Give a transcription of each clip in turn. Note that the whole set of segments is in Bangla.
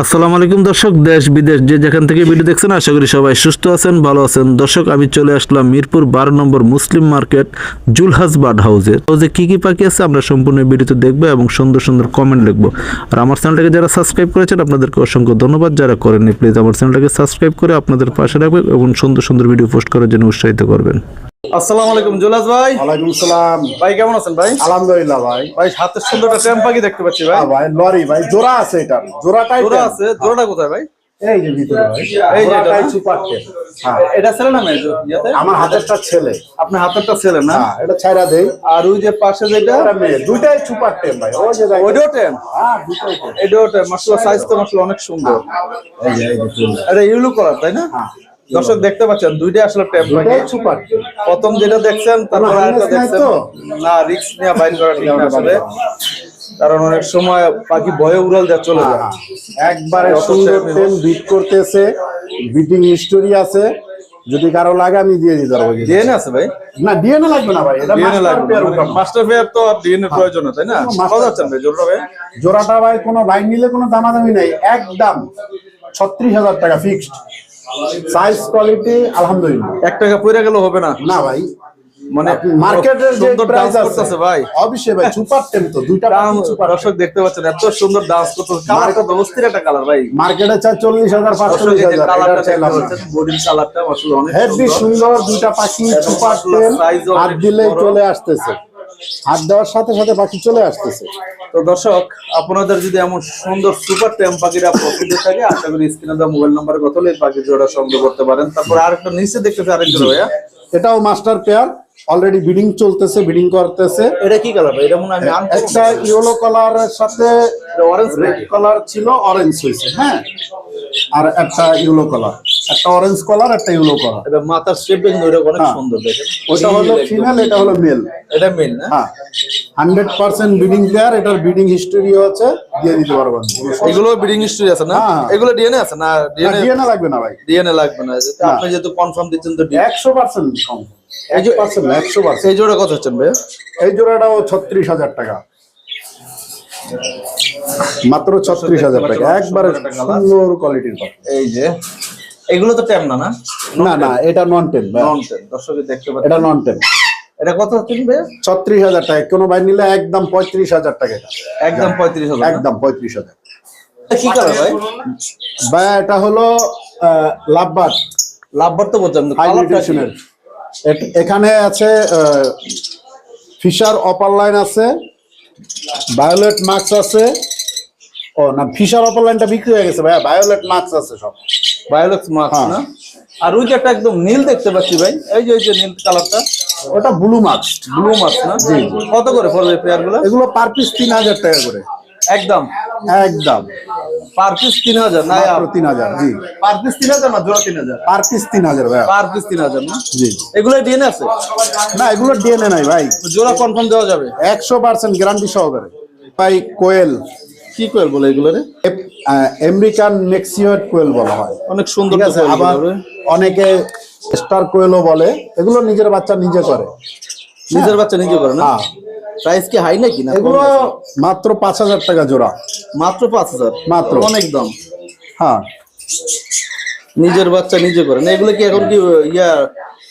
আসসালামু আলাইকুম দর্শক, দেশ, বিদেশ, যে যেখান থেকে ভিডিও দেখছেন, আশা করি সবাই সুস্থ আছেন, ভালো আছেন। দর্শক, আমি চলে আসলাম মিরপুর বারো নম্বর মুসলিম মার্কেট জুলহাস বার্ড হাউসে। হাউসে কি কি পাখি আছে, আমরা সম্পূর্ণ ভিডিওতে দেখব এবং সুন্দর সুন্দর কমেন্ট লিখব। আর আমার চ্যানেলটাকে যারা সাবস্ক্রাইব করেছেন, আপনাদেরকে অসংখ্য ধন্যবাদ। যারা করেননি প্লিজ আমার চ্যানেলটাকে সাবস্ক্রাইব করে আপনাদের পাশে রাখবেন এবং সুন্দর সুন্দর ভিডিও পোস্ট করার জন্য উৎসাহিত করবেন। আসসালামু আলাইকুম জুলাস ভাই। ওয়ালাইকুম সালাম ভাই কেমন আছেন ভাই? আলহামদুলিল্লাহ ভাই। ভাই হাতের সুন্দর একটা ট্যাম পাখি দেখতে পাচ্ছি ভাই? হ্যাঁ ভাই লরি ভাই জোড়া আছে এটা। জোড়াটাই জোড়া আছে জোড়াটা কোথায় ভাই? এই যে ভিতরে ভাই এই যে এটা সুপার টেন হ্যাঁ। এটা ছেলে না মেয়ে? ইয়াতে? আমার হাতেরটা ছেলে। আপনার হাতেরটা ছেলে না? হ্যাঁ এটা ছাইরা দেই। আর ওই যে পাশে যেটা মেয়ে। দুইটাই সুপার টেন ভাই। ওই যে। ওইটাও ট্যাম হ্যাঁ দুটোই টেন এটাও ট্যাম মাশাআল্লাহ সাইজ তো মাশাআল্লাহ অনেক সুন্দর। এই যে এই যে এটা ইউলো কালার তাই না? হ্যাঁ। দর্শক দেখতে পাচ্ছেন দুইটা আসলে পাখি দুইটাই সুপার প্রথম যেটা দেখছেন তারপর আরেকটা দেখছেন না রিস্ক নিয়ে বাইর করা ঠিক না আসলে। কারণ অনেক সময় পাখি ভয়ে উড়াল যা চলে যায়। একবারে সুন্দর টেন টেন বিট করতেছে বিটিং হিস্টোরি আছে। যদি কারও লাগে আমি দিয়ে দিতে পারব ডিএনএ আছে ভাই? না ডিএনএ লাগবে না ভাই এটা ডিএনএ লাগবে। মাস্টার পেয়ার তো ডিএনএ প্রয়োজন তাই না? কত যাচ্ছেন ভাই জোরটা ভাই? জোড়াটা ভাই কোনো বাইক নিলে কোনো দামাদামি নাই। একদম ছত্রিশ হাজার টাকা ফিক্সড সাইজ কোয়ালিটি আলহামদুলিল্লাহ এক টাকা পড়ে গেল হবে না। না ভাই মানে মার্কেটের যে প্রাইস আছে ভাই। অবশ্যই ভাই সুপার টেম তো দুইটা দাম দর্শক দেখতে পাচ্ছেন এত সুন্দর ডান্স করতেছে। কালারটা তো একটা কালার ভাই। মার্কেটে এই যে হাজার কালারটা এটা দেখতে চাইলাম বডির কালারটা আসলে অনেক হেভি সুন্দর। দুইটা পাখি সুপার টেম হাত দিলেই চলে আসতেছে। হাত দেওয়ার সাথে সাথে পাখি চলে আসতেছে। তো দর্শক আপনাদের যদি এমন সুন্দর সুপার টেম পাখিরা পছন্দ থাকে আশা করি স্ক্রিনে দেওয়া মোবাইল নাম্বারে কথা হলে পাখির জোড়া সংগ্রহ করতে পারেন। তারপর আরেকটা নিচে দেখতেছে আরেকজন ভাইয়া। এটাও মাস্টার পেয়ার। অলরেডি বিডিং চলতেছে বিডিং করতেছে। এটা কি কালার ভাই? এটা মনে হয় আমি একটা ইয়েলো কালারের সাথে অরেঞ্জ রেড কালার ছিল অরেঞ্জ হয়েছে হ্যাঁ। আর একটা ইয়েলো কালার একটা অরেঞ্জ কালার একটা ইয়েলো কালার এটা মাথার শেপিং অনেক হ্যাঁ। সুন্দর দেখেন। ওটা হলো ফিমেল এটা হলো মেল এটা মেল না? হ্যাঁ। হান্ড্রেড পার্সেন্ট প্লেয়ার এটার হিস্টোরি আছে দিয়ে দিতে পারব। এগুলো ব্রিডিং হিস্টরি আছে না? হ্যাঁ। এগুলো ডিএনএ আছে না? ডিএনএ লাগবে না ভাই। ডিএনএ লাগবে না। আপনি যেহেতু কনফার্ম দিচ্ছেন তো একশো পার্সেন্ট এই জোড়া কত হচ্ছেন ভাই এই জোড়াটাও ছত্রিশ হাজার টাকা। মাত্র ছত্রিশ হাজার টাকা। একবারে সুন্দর কোয়ালিটির এই যে এগুলো তো ট্যাম না না? না না এটা নন টেন নন দর্শকে দেখতে এটা নন টেন এটা কত ছত্রিশ হাজার টাকা। কোনো ভাই নিলে একদম পঁয়ত্রিশ হাজার টাকা একদম পঁয়ত্রিশ হাজার একদম পঁয়ত্রিশ হাজার। কি কালার ভাই? ভাই এটা হলো লাভবাদ লাভবার তো এখানে আছে ফিশার অপার লাইন আছে ভায়োলেট মার্কস আছে ও না ফিশার অপার লাইনটা বিক্রি হয়ে গেছে ভাইয়া। ভায়োলেট মার্কস আছে সব। মার্কস হ্যাঁ। না? আর ওই যে একটা একদম নীল দেখতে পাচ্ছি ভাই এই যে ওই যে নীল কালারটা ওটা ব্লু মার্কস ব্লু মার্কস না? জি। কত করে পড়বে এগুলো পার পিস তিন হাজার টাকা করে। একদম। একদম। পার পিস না মাত্র জি। পার পিস না জোড়া পার পিস পার পিস জি। এগুলো ডিএনএ আছে? না এগুলো ডিএনএ নাই ভাই। জোড়া কনফার্ম দেওয়া যাবে? একশো পার্সেন্ট গ্যারান্টি সহকারে। ভাই কোয়েল কি কোয়েল বলে এগুলো রে? আমেরিকান মেক্সিওর কোয়েল বলা হয়। অনেক সুন্দর আছে? আবার অনেকে স্টার কোয়েলও বলে। এগুলো নিজের বাচ্চা নিজে করে। নিজের বাচ্চা নিজে করে না? হ্যাঁ। প্রাইস কি হাই নাকি না এগুলো মাত্র পাঁচ হাজার টাকা জোড়া। মাত্র পাঁচ হাজার? মাত্র। অনেক দাম। হ্যাঁ। নিজের বাচ্চা নিজে করে না? এগুলো কি এখন কি ইয়া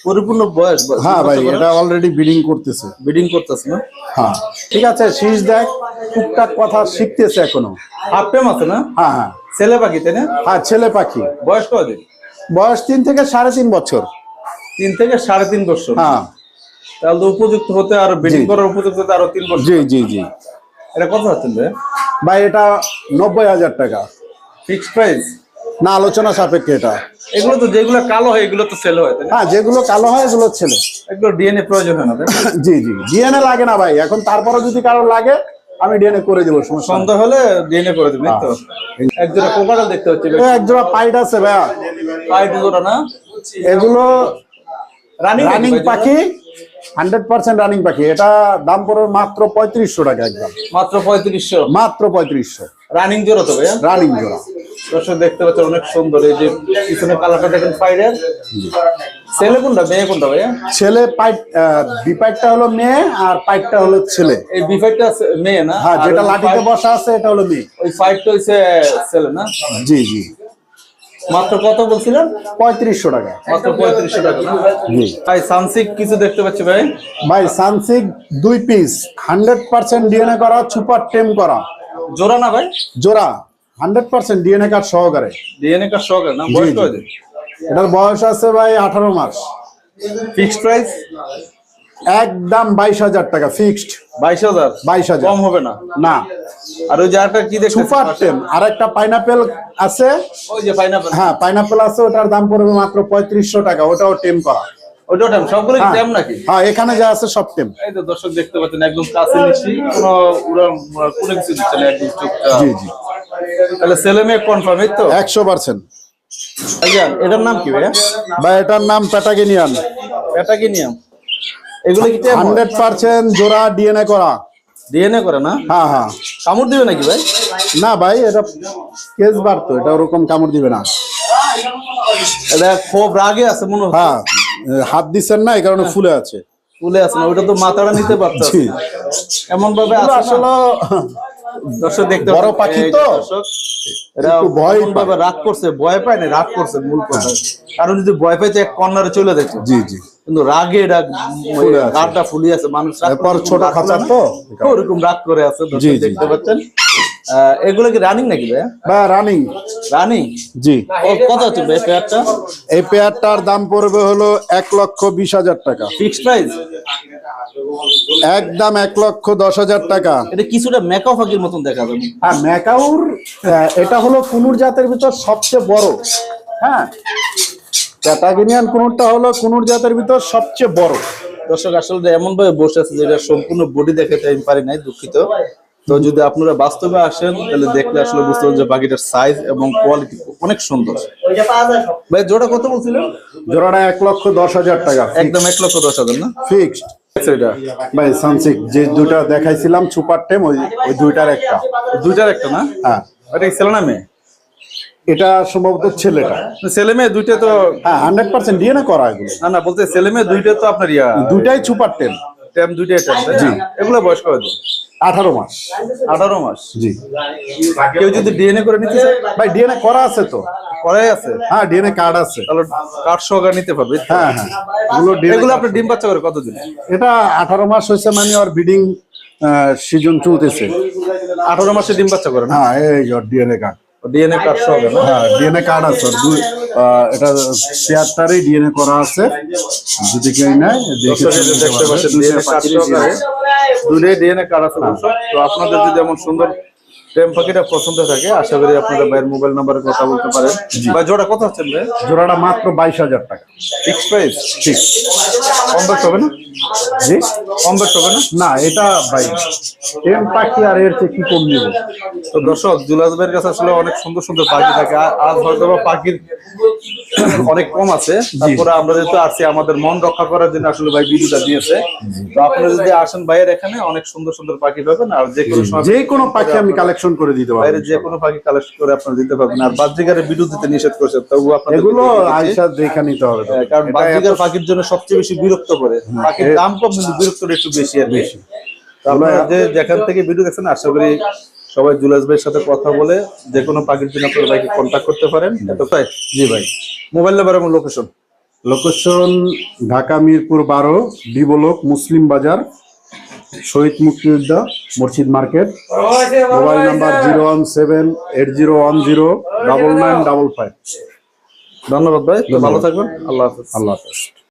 পরিপূর্ণ বয়স হ্যাঁ ভাই এটা অলরেডি বিডিং করতেছে। বিডিং করতেছে না? হ্যাঁ। ঠিক আছে শীষ দেখ টুকটাক কথা শিখতেছে এখনও। হাফ টাইম আছে না? হ্যাঁ হ্যাঁ। ছেলে পাখি তাই না? হ্যাঁ ছেলে পাখি। বয়স কদিন বয়স তিন থেকে সাড়ে তিন বছর। তিন থেকে সাড়ে তিন বছর। হ্যাঁ। তাহলে উপযুক্ত হতে আর বিডিং করার উপযুক্ত হতে আরও তিন বছর। জি জি জি। এটা কত হচ্ছেন ভাই? ভাই এটা নব্বই হাজার টাকা। ফিক্সড প্রাইস না আলোচনা সাপেক্ষে এটা। এগুলো তো যেগুলো কালো হয় এগুলো তো সেল হয় হ্যাঁ যেগুলো কালো হয় এগুলো ছেলে এগুলো ডিএনএ প্রয়োজন হয় না জি জি ডিএনএ লাগে না ভাই। এখন তারপরে যদি কারও লাগে আমি ডিএনএ করে দেবো। সন্দেহ হলে ডিএনএ করে এই তো। একজোড়া কোকাটাল দেখতে হচ্ছে এই এক জোড়া পাইট আছে ভাইয়া। পাইট জোড়া না? এগুলো রানিং রানিং পাখি হান্ড্রেড পার্সেন্ট রানিং পাখি। এটা দাম পড়বে মাত্র পঁয়ত্রিশশো টাকা একদম। মাত্র পঁয়ত্রিশশো? মাত্র পঁয়ত্রিশশো। রানিং জোড়া তো ভাইয়া? রানিং জোড়া। দর্শক দেখতে পাচ্ছেন অনেক সুন্দর এই যে পিছনে কালারটা দেখেন ফাইডের ছেলে কোনটা মেয়ে কোনটা ভাইয়া? ছেলে পাইট বি পাইটটা হলো মেয়ে আর পাইটটা হলো ছেলে। এই বিফাইটটা মেয়ে না? হ্যাঁ যেটা লাঠিতে বসা আছে এটা হলো মেয়ে। ওই ফাইটটা হইছে ছেলে না? জি জি। মাত্র কত বলছিলেন? পঁয়ত্রিশশো টাকা। মাত্র পঁয়ত্রিশশো টাকা। জি। ভাই সানসিক কিছু দেখতে পাচ্ছি ভাই? ভাই সানসিক দুই পিস হান্ড্রেড পার্সেন্ট ডিএনএ করা সুপার টেম করা। জোড়া না ভাই? জোড়া হান্ড্রেড পার্সেন্ট ডিএনএ কার্ড সহকারে। ডিএনএ কার সহকারে না? বয়স এটার বয়স আছে ভাই আঠারো মাস। ফিক্সড প্রাইস একদম বাইশ হাজার টাকা ফিক্সড বাইশ হাজার? বাইশ হাজার। কম হবে না? না। আর ওই যে আরেকটা কি দেখতে সুপার টেম আর একটা পাইনাপেল আছে। ওই যে পাইনাপল হ্যাঁ পাইনাপেল আছে ওটার দাম পড়বে মাত্র পঁয়ত্রিশশো টাকা ওটাও টেম করা। সবগুলো হ্যাঁ। টেম নাকি? হ্যাঁ এখানে যা আছে সব টেম এই তো দর্শক দেখতে পাচ্ছেন একদম কাছে নিচ্ছি। কোনো উড়া কোনো কিছু দিচ্ছে না একদম চুপচাপ। জি জি। তাহলে ছেলে মেয়ে কনফার্ম এই তো? একশো পার্সেন্ট। এটার নাম কি ভাইয়া? বা এটার নাম প্যাটাগিনিয়ান এটা কি নিয়ম এগুলো কি হান্ড্রেড পার্সেন্ট জোড়া ডিএনএ করা। ডিএনএ করে না? হ্যাঁ হ্যাঁ। কামড় দিবে নাকি ভাই? না ভাই এটা কেস বাড়তো এটা ওরকম কামড় দিবে না। এটা খুব রাগে আছে মনে হচ্ছে। হ্যাঁ হাত দিচ্ছেন না এই কারণে ফুলে আছে। ফুলে আছে না ওইটা তো মাথাটা নিতে পারতো এমন ভাবে? আসলে দর্শক দেখতে বড় পাখি তো। এরা ভয় রাগ করছে ভয় পায় না রাগ করছে মূল কথা। কারণ যদি ভয় পাইতে এক কর্নারে চলে যেত। জি জি। কিন্তু রাগে ফুলে রাগটা ফুলি আছে মানুষ রাগ এরপর ছোট রাগ খাঁচা তো? ওরকম রাগ করে আছে। দেখতে পাচ্ছেন। এগুলো কি রানিং নাকি রানিং। রানিং? জি। কত হচ্ছে ভাই পেয়ারটা? এই পেয়ারটার দাম পড়বে হলো এক লক্ষ বিশ হাজার টাকা। Fixed price? একদম এক লক্ষ দশ হাজার টাকা। এটা কিছুটা ফাঁকির মতন দেখা যাবে আহ, এটা হলো কুনুর জাতের ভিতর সবচেয়ে বড়। হ্যাঁ প্যাটাগিনিয়ান কুনুরটা হলো কুনুর জাতের ভিতর সবচেয়ে বড়? দর্শক আসলে এমন ভাবে বসে আছে যেটা সম্পূর্ণ বডি দেখাতে আমি পারি নাই দুঃখিত। তো যদি আপনারা বাস্তবে আসেন তাহলে দেখলে আসলে বুঝতে পারবেন যে পাখিটার সাইজ এবং কোয়ালিটি অনেক সুন্দর। ভাই জোড়া কত বলছিলেন জোড়াটা এক লক্ষ দশ হাজার টাকা একদম এক লক্ষ দশ হাজার না? ফিক্সড এটা। ভাই সানসিক যে দুটা দেখাইছিলাম সুপার টেম ওই ওই দুইটার একটা। দুইটার একটা না? হ্যাঁ। এটা ছেলে না মেয়ে? এটা সম্ভবত ছেলেটা। ছেলে মেয়ে দুইটা তো হ্যাঁ হান্ড্রেড পার্সেন্ট ডিএনএ করা এগুলো। না না বলতে ছেলে মেয়ে দুইটা তো আপনার ইয়া দুইটাই সুপার টেম ট্যাম দুইটাই ট্যাম জি। এগুলো বয়স কত? আঠারো মাস। আঠারো মাস? জি। কেউ যদি ডিএনএ করে নিতে চায়? ভাই ডিএনএ করা আছে তো। করাই আছে? হ্যাঁ ডিএনএ কার্ড আছে। তাহলে কার্ড সহকারে নিতে পারবে হ্যাঁ হ্যাঁ। এগুলো এগুলো আপনি ডিম বাচ্চা করে কতদিন? এটা আঠারো মাস হয়েছে মানে ওর বিডিং সিজন চলতেছে। আঠারো মাসে ডিম বাচ্চা করে না? হ্যাঁ এই ডিএনএ কার্ড ডিএনএ কার্ড সহকারে না? হ্যাঁ ডিএনএ কার্ড আছে। দুই আহ, এটা পেয়ারটারই ডিএনএ করা আছে। যদি কেউ নেয় দেখতে পাচ্ছেন ডিএনএ কার্ড সহকারে দুটোই ডিএনএ কার্ড আছে। তো আপনাদের যদি এমন সুন্দর পাখিটা পছন্দ থাকে। আশা করি আপনারা ভাইয়ের মোবাইল নাম্বারে কথা বলতে পারেন। ভাই জোড়া কত হচ্ছেন ভাই? জোড়াটা মাত্র বাইশ হাজার টাকা। Fix price? ঠিক। কম বেশ হবে না? জি? কম বেশ হবে না? না এটা ভাই পাখি আর এর চেয়ে কি কম নিব? তো দর্শক জুলাস ভাইয়ের কাছে আসলে অনেক সুন্দর সুন্দর পাখি থাকে। আর আজ হয়তো পাখির অনেক কম আছে। তারপরে আমরা যেহেতু আসছি আমাদের মন রক্ষা করার জন্য আসলে ভাই ভিডিওটা দিয়েছে। তো আপনারা যদি আসেন ভাইয়ের এখানে অনেক সুন্দর সুন্দর পাখি পাবেন আর যে কোনো যে কোনো পাখি আমি কালেকশন করে দিতে বাইরে পারব যে কোনো পাখি কালেকশন করে আপনারা দিতে পারবেন। আর বাহ্যিকারের ভিডিও দিতে নিষেধ করছে তবু আপনাদের এগুলো দিচ্ছি। দেখে নিতে হবে। হ্যাঁ, কারণ এটা পাখির জন্য সবচেয়ে বেশি বিরক্ত করে। পাখির দাম কম কিন্তু বিরক্তটা একটু বেশি আর বেশি। তো আপনারা যে যেখান থেকে ভিডিও দেখছেন আশা করি সবাই জুলাস ভাইয়ের সাথে কথা বলে যে কোনো পাখির জন্য আপনারা ভাইকে কন্ট্যাক্ট করতে পারেন। এত তাই জি ভাই। মোবাইল নাম্বার এবং লোকেশন লোকেশন ঢাকা মিরপুর বারো D block Muslim Bazar Shahid Muktijoddha Masjid market. Mobile number zero one seven eight zero one zero double nine double five. ধন্যবাদ ভাই ভালো থাকবেন। আল্লাহ হাফেজ। আল্লাহ হাফেজ।